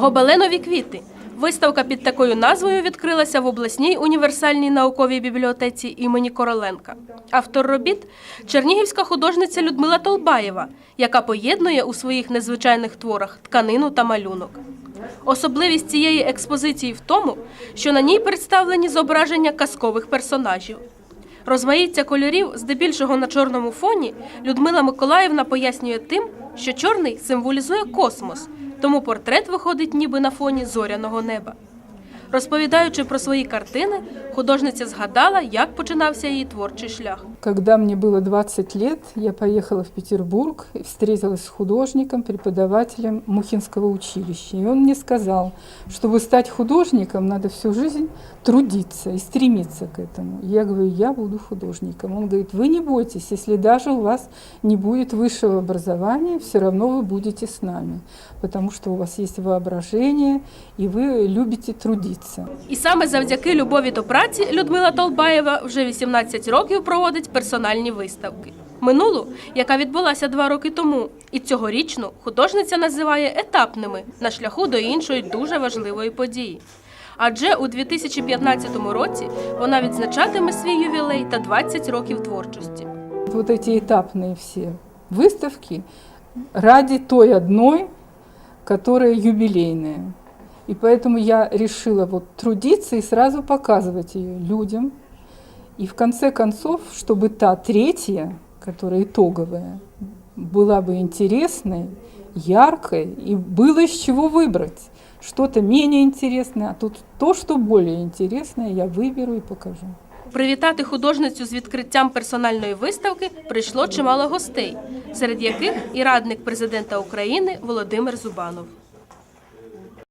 Гобеленові квіти. Виставка під такою назвою відкрилася в обласній універсальній науковій бібліотеці імені Короленка. Автор робіт чернігівська художниця Людмила Толбаєва, яка поєднує у своїх незвичайних творах тканину та малюнок. Особливість цієї експозиції в тому, що на ній представлені зображення казкових персонажів. Розмаїття кольорів, здебільшого на чорному фоні, Людмила Миколаївна пояснює тим, що чорний символізує космос, тому портрет виходить ніби на фоні зоряного неба. Розповідаючи про свої картини, художниця згадала, як починався її творчий шлях. Когда мне было 20 лет, я поехала в Петербург и встретилась с художником, преподавателем Мухинского училища. И он мне сказал, чтобы стать художником, надо всю жизнь трудиться и стремиться к этому. Я говорю, я буду художником. Он говорит, вы не бойтесь, если даже у вас не будет высшего образования, все равно вы будете с нами, потому что у вас есть воображение, и вы любите трудиться. І саме завдяки любові до праці Людмила Толбаєва вже 18 років проводить персональні виставки. Минулу, яка відбулася два роки тому, і цьогорічну художниця називає етапними на шляху до іншої дуже важливої події. Адже у 2015 році вона відзначатиме свій ювілей та 20 років творчості. вот эти этапные все выставки ради той одной, которая юбилейная. И поэтому я решила вот трудиться и сразу показывать ее людям. И в конце концов, чтобы та третья, которая итоговая, была бы интересной, яркой, и было из чего выбрать. Что-то менее интересное, а тут то, что более интересное, я выберу и покажу. Привітати художницю з відкриттям персональної виставки прийшло чимало гостей, серед яких і радник президента України Володимир Зубанов.